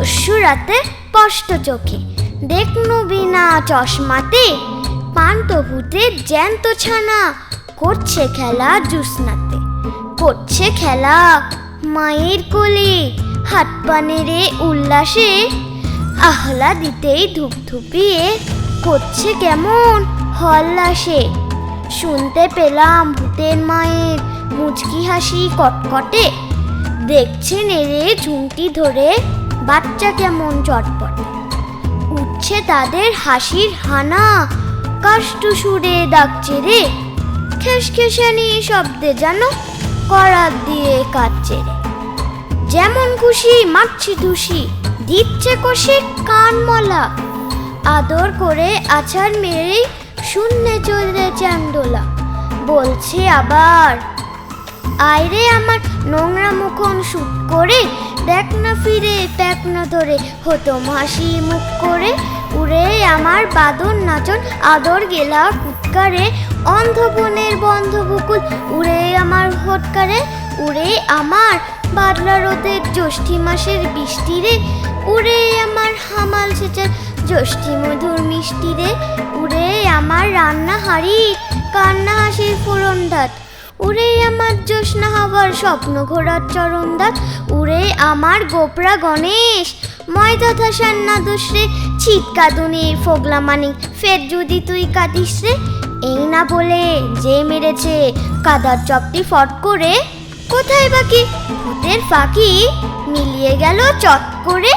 রাতে স্পষ্ট চোখে। দেখনু বিনা চশমাতে পান্ত ভূতে জ্যান্ত ছানা করছে খেলা জুসনাতে। করছে খেলা মায়ের কোলে, হাত পানেরে উল্লাসে আহ্লা দিতেই ধুপধুপিয়ে করছে কেমন হল্লাসে। শুনতে পেলাম ভূতের মায়ের মুচকি হাসি কটকটে। দেখছে নেড়ে ঝুঁটি ধরে বাচ্চা কেমন চটপট। উঠছে তাদের হাসির হানা। কাষ্ট সুরে ডাকছে রে। খেসখেসানি শব্দে যেন করাত দিয়ে কাটছে রে। যেমন খুশি মারছে ধুসি, দিচ্ছে কষে কান মলা। আদর করে আছাড় মেরে শূন্যে চলে চান্দোলা বলছে আবার, আয়রে আমার নোংরা মুখন শুট করে দেখ না ফিরে প্যাক না ধরে। হতো হাসি মুখ করে উড়ে আমার বাদর নাচন আদর গেলা কুৎকারে। অন্ধবনের বন্ধ বুকুল উড়ে আমার হটকারে, উড়ে আমার বাদলা রোদের জ্যৈষ্ঠী মাসের বৃষ্টি রে উড়ে আমার হামাল সেচার জ্যৈষ্ঠী মধুর মিষ্টি রে উড়ে আমার রান্না হাড়ি কান্না হাসির ফোড়ন উড়ে আমার জ্যোৎস্না হবার স্বপ্ন ঘোরার চরণদাত উড়ে আমার গোপরা গণেশ। ময়দা থাসার না দোষরে ছিটকাদুনি ফোগলা মানিক ফের যদি তুই কাঁদিস রে, এই না বলে যে মেরেছে, কাদার চপটি ফট করে। কোথায় বাকি? ভূতের ফাঁকি মিলিয়ে গেল চট করে।